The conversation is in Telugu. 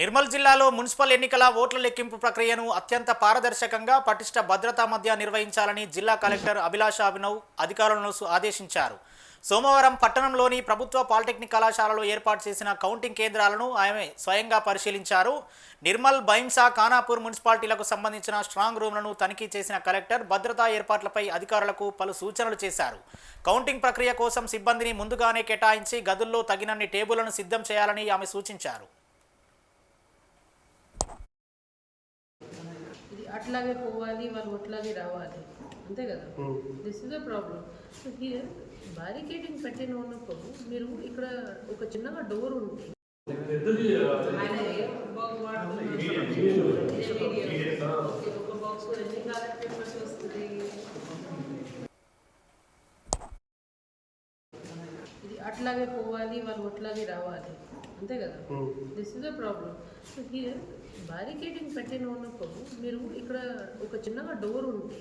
నిర్మల్ జిల్లాలో మున్సిపల్ ఎన్నికల ఓట్ల లెక్కింపు ప్రక్రియను అత్యంత పారదర్శకంగా పటిష్ట భద్రతా మధ్య నిర్వహించాలని జిల్లా కలెక్టర్ అభిలాష అభినవ్ అధికారులను ఆదేశించారు. సోమవారం పట్టణంలోని ప్రభుత్వ పాలిటెక్నిక్ కళాశాలలో ఏర్పాటు చేసిన కౌంటింగ్ కేంద్రాలను ఆమె స్వయంగా పరిశీలించారు. నిర్మల్ బైంసా ఖానాపూర్ మున్సిపాలిటీలకు సంబంధించిన స్ట్రాంగ్ రూమ్లను తనిఖీ చేసిన కలెక్టర్ భద్రతా ఏర్పాట్లపై అధికారులకు పలు సూచనలు చేశారు. కౌంటింగ్ ప్రక్రియ కోసం సిబ్బందిని ముందుగానే కేటాయించి గదుల్లో తగినన్ని టేబుళ్ళను సిద్ధం చేయాలని ఆమె సూచించారు. అట్లాగే పోవాలి వాళ్ళు అట్లాగే రావాలి. అంతే కదా? This is the problem so here barricading పెట్టిన ఉన్నప్పుడు మీరు ఇక్కడ ఒక చిన్నగా డోర్ ఉంటే ఒక బాక్స్ ఎన్ని బ్యాలెట్ పేపర్స్ వస్తుంది ఇది అట్లాగే పోవాలి వాళ్ళు అట్లాగే రావాలి. అంతే కదా this is a problem so here barricading పెట్టిన ఉన్నప్పుడు మీరు ఇక్కడ ఒక చిన్నగా డోర్ ఉంది